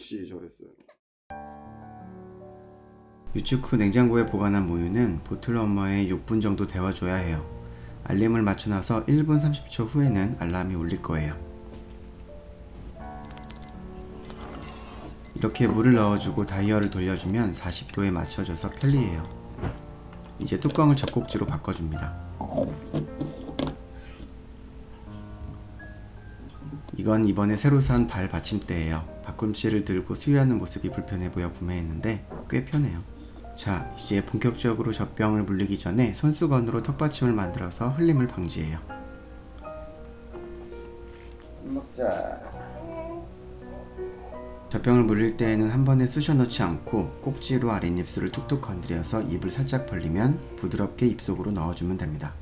역시 저랬어요. 유축 후 냉장고에 보관한 모유는 보틀 엄마의 6분 정도 데워줘야 해요. 알림을 맞춰놔서 1분 30초 후에는 알람이 울릴 거예요. 이렇게 물을 넣어주고 다이얼을 돌려주면 40도에 맞춰져서 편리해요. 이제 뚜껑을 젖꼭지로 바꿔줍니다. 이건 이번에 새로 산 발 받침대예요. 바꿈치를 들고 수유하는 모습이 불편해 보여 구매했는데 꽤 편해요. 자, 이제 본격적으로 젖병을 물리기 전에 손수건으로 턱받침을 만들어서 흘림을 방지해요. 먹자. 젖병을 물릴 때에는 한 번에 쑤셔 넣지 않고 꼭지로 아랫입술을 툭툭 건드려서 입을 살짝 벌리면 부드럽게 입속으로 넣어주면 됩니다.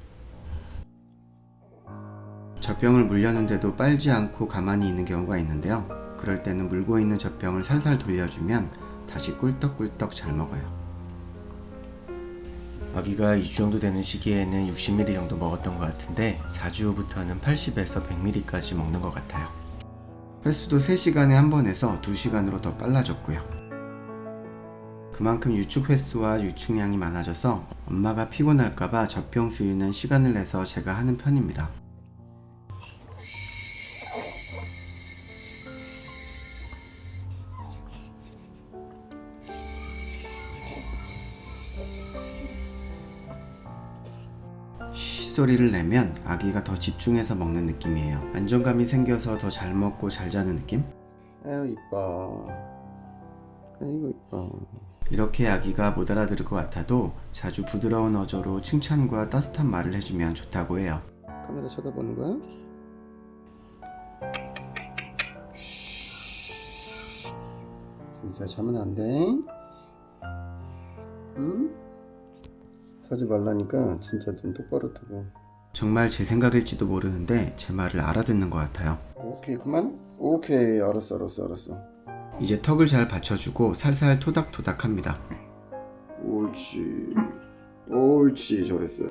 젖병을 물렸는데도 빨지 않고 가만히 있는 경우가 있는데요. 그럴 때는 물고 있는 젖병을 살살 돌려주면 다시 꿀떡꿀떡 잘 먹어요. 아기가 2주 정도 되는 시기에는 60ml 정도 먹었던 것 같은데 4주 후부터는 80에서 100ml까지 먹는 것 같아요. 횟수도 3시간에 한번 해서 2시간으로 더 빨라졌고요. 그만큼 유축 횟수와 유축량이 많아져서 엄마가 피곤할까봐 젖병 수유는 시간을 내서 제가 하는 편입니다. 소리를 내면 아기가 더 집중해서 먹는 느낌이에요. 안정감이 생겨서 더 잘 먹고 잘 자는 느낌? 아유 이뻐. 아이고 이뻐. 이렇게 아기가 못 알아들을 것 같아도 자주 부드러운 어조로 칭찬과 따뜻한 말을 해주면 좋다고 해요. 카메라 쳐다보는 거야? 진짜 자면 안 돼? 자지 말라니까 진짜 눈 똑바로 뜨고. 정말 제 생각일지도 모르는데 제 말을 알아듣는 것 같아요. 오케이 그만? 오케이 알았어 알았어 알았어. 이제 턱을 잘 받쳐주고 살살 토닥토닥 합니다. 옳지. 옳지 잘했어.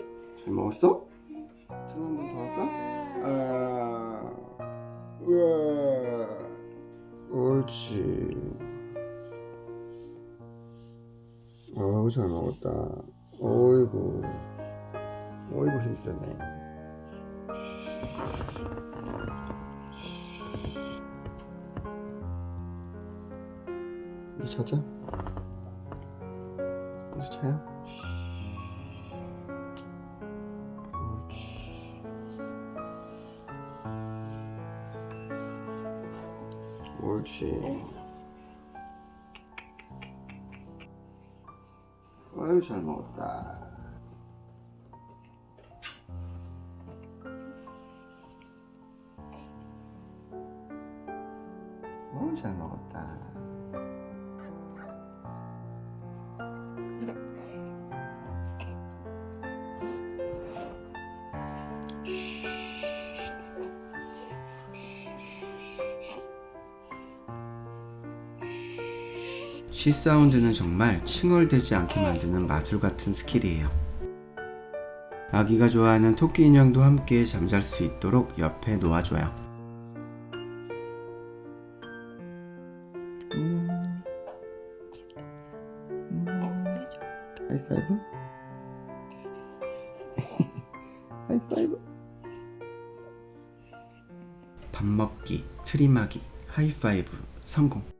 잘 먹었어? 좀한번더 할까? 아 우와. 옳지. 어우 잘 먹었다 어이구. 어이구 힘쓰네. 이제 자자. 이제 자요. 옳지 옳지 아유 잘 먹었다. 아유 잘 먹었다. 시 사운드는 정말 칭얼대지 않게 만드는 마술 같은 스킬이에요. 아기가 좋아하는 토끼 인형도 함께 잠잘 수 있도록 옆에 놓아줘요. 하이파이브? 하이파이브? 밥 먹기, 트림하기, 하이파이브 성공.